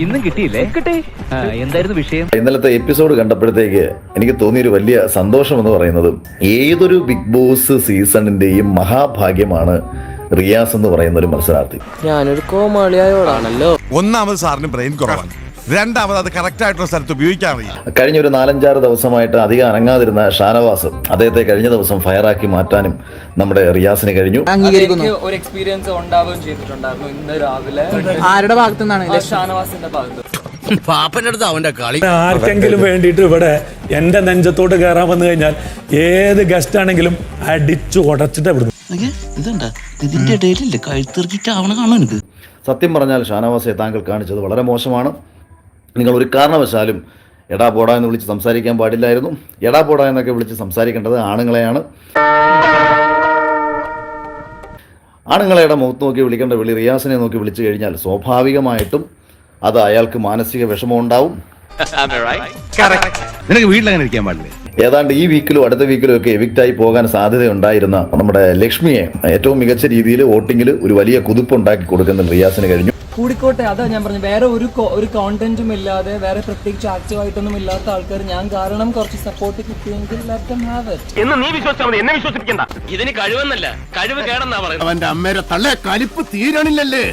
ഇന്നും കിട്ടിയില്ലേ? കിട്ടി. എന്തായിരുന്നു വിഷയം? ഇന്നലത്തെ എപ്പിസോഡ് കണ്ടപ്പോഴത്തേക്ക് എനിക്ക് തോന്നിയൊരു വലിയ സന്തോഷം എന്ന് പറയുന്നത് ഏതൊരു ബിഗ് ബോസ് സീസണിന്റെയും മഹാഭാഗ്യമാണ് റിയാസ് എന്ന് പറയുന്ന ഒരു മത്സരാർത്ഥി. ഞാനൊരു കോമാളിയായോടാണല്ലോ. ഒന്നാമത് സാറിന് ബ്രെയിൻ കുറവാണ്. രണ്ടാമത് അത് കറക്റ്റ് ആയിട്ടുള്ള സ്ഥലത്ത് ഉപയോഗിക്കാൻ അറിയില്ല. കഴിഞ്ഞ ഒരു നാലഞ്ചാറ് ദിവസമായിട്ട് അധികം അനങ്ങാതിരുന്ന ഷാനവാസ് അദ്ദേഹത്തെ കഴിഞ്ഞ ദിവസം ഫയറാക്കി മാറ്റാനും നമ്മുടെ റിയാസിന് കഴിഞ്ഞു. അംഗീകരിക്കുന്നു. ഒരു എക്സ്പീരിയൻസ് ഉണ്ടാവുകയും ചെയ്തിട്ടുണ്ടായിരുന്നു ഇന്ന് രാവിലെ. ആരുടെ ഭാഗത്തു നിന്നാണ് ഷാനവാസിന്റെ ഭാഗത്ത്. ആർക്കെങ്കിലും വേണ്ടിയിട്ട് ഇവിടെ എന്റെ നെഞ്ചത്തോട്ട് കയറാൻ വന്നു കഴിഞ്ഞാൽ ഏത് ഗസ്റ്റ് ആണെങ്കിലും അടിച്ചു ഉടച്ചിട്ട് വിടുന്നു ഇതുണ്ട ഇതിന്റെ ഇടയിലില്ലേ? അവനെ കാണാൻ എനിക്ക്. സത്യം പറഞ്ഞാൽ ഷാനവാസെ താങ്കൾ കാണിച്ചത് വളരെ മോശമാണ്. നിങ്ങൾ ഒരു കാരണവശാലും എടാ പോടാ എന്ന് വിളിച്ച് സംസാരിക്കാൻ പാടില്ലായിരുന്നു. എടാ പോടാ എന്നൊക്കെ വിളിച്ച് സംസാരിക്കേണ്ടത് ആണുങ്ങളെയാണ്. ആണുങ്ങളെയുടെ മുഖത്ത് നോക്കി വിളിക്കേണ്ട വിളി റിയാസിനെ നോക്കി വിളിച്ചു കഴിഞ്ഞാൽ സ്വാഭാവികമായിട്ടും അത് അയാൾക്ക് മാനസിക വിഷമം ഉണ്ടാവും. നിനക്ക് വീട്ടിലങ്ങനെ ഇരിക്കാൻ പാടില്ലേ? ഏതാണ്ട് ഈ വീക്കിലും അടുത്ത വീക്കിലും ഒക്കെ എവിക്റ്റായി പോകാൻ സാധ്യതയുണ്ടായിരുന്ന നമ്മുടെ ലക്ഷ്മിയെ ഏറ്റവും മികച്ച രീതിയിൽ വോട്ടിങ്ങിൽ ഒരു വലിയ കുതിപ്പ് ഉണ്ടാക്കി കൊടുക്കുന്ന റിയാസിന് കഴിഞ്ഞു. കൂടിക്കോട്ടെ അതാ ഞാൻ പറഞ്ഞു വേറെ ഒരു ഒരു കോണ്ടന്റും ഇല്ലാതെ വേറെ പ്രത്യേകിച്ച് ആക്റ്റീവ് ആയിട്ടൊന്നും ഇല്ലാത്ത ആൾക്കാർ. ഞാൻ കാരണം കുറച്ച് സപ്പോർട്ട് കിട്ടിയെങ്കിൽ എന്ന് നീ വിശ്വസിച്ചാൽ എന്നെ വിശ്വസിപ്പിക്കണ്ട. ഇതിന് കഴിവെന്നല്ല കഴിവ് കേടെന്നാ പറയുന്നത്. അവന്റെ അമ്മേരെ തള്ളേ കലിപ്പ് തീരണില്ലല്ലേ.